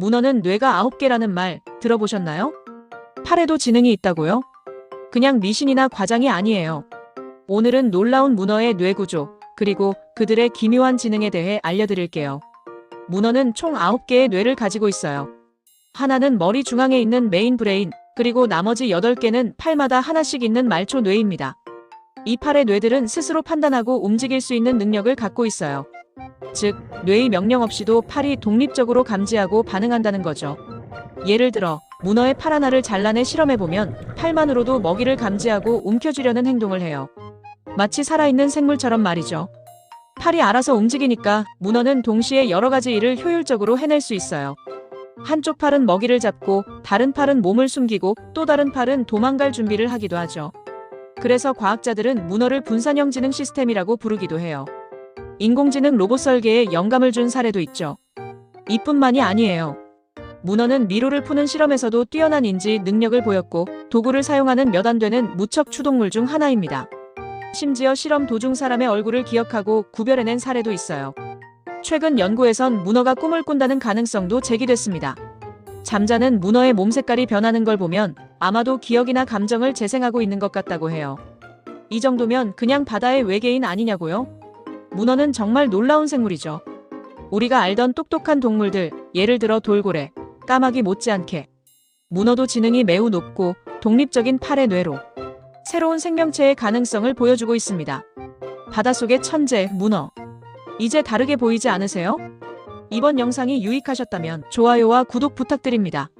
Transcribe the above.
문어는 뇌가 9개라는 말 들어보셨나요? 팔에도 지능이 있다고요? 그냥 미신이나 과장이 아니에요. 오늘은 놀라운 문어의 뇌 구조, 그리고 그들의 기묘한 지능에 대해 알려드릴게요. 문어는 총 9개의 뇌를 가지고 있어요. 하나는 머리 중앙에 있는 메인 브레인, 그리고 나머지 8개는 팔마다 하나씩 있는 말초 뇌입니다. 이 팔의 뇌들은 스스로 판단하고 움직일 수 있는 능력을 갖고 있어요. 즉, 뇌의 명령 없이도 팔이 독립적으로 감지하고 반응한다는 거죠. 예를 들어, 문어의 팔 하나를 잘라내 실험해보면 팔만으로도 먹이를 감지하고 움켜쥐려는 행동을 해요. 마치 살아있는 생물처럼 말이죠. 팔이 알아서 움직이니까 문어는 동시에 여러 가지 일을 효율적으로 해낼 수 있어요. 한쪽 팔은 먹이를 잡고 다른 팔은 몸을 숨기고 또 다른 팔은 도망갈 준비를 하기도 하죠. 그래서 과학자들은 문어를 분산형 지능 시스템이라고 부르기도 해요. 인공지능 로봇 설계에 영감을 준 사례도 있죠. 이뿐만이 아니에요. 문어는 미로를 푸는 실험에서도 뛰어난 인지 능력을 보였고 도구를 사용하는 몇 안 되는 무척 추동물 중 하나입니다. 심지어 실험 도중 사람의 얼굴을 기억하고 구별해낸 사례도 있어요. 최근 연구에선 문어가 꿈을 꾼다는 가능성도 제기됐습니다. 잠자는 문어의 몸 색깔이 변하는 걸 보면 아마도 기억이나 감정을 재생하고 있는 것 같다고 해요. 이 정도면 그냥 바다의 외계인 아니냐고요? 문어는 정말 놀라운 생물이죠. 우리가 알던 똑똑한 동물들, 예를 들어 돌고래, 까마귀 못지않게 문어도 지능이 매우 높고 독립적인 팔의 뇌로 새로운 생명체의 가능성을 보여주고 있습니다. 바닷속의 천재, 문어. 이제 다르게 보이지 않으세요? 이번 영상이 유익하셨다면 좋아요와 구독 부탁드립니다.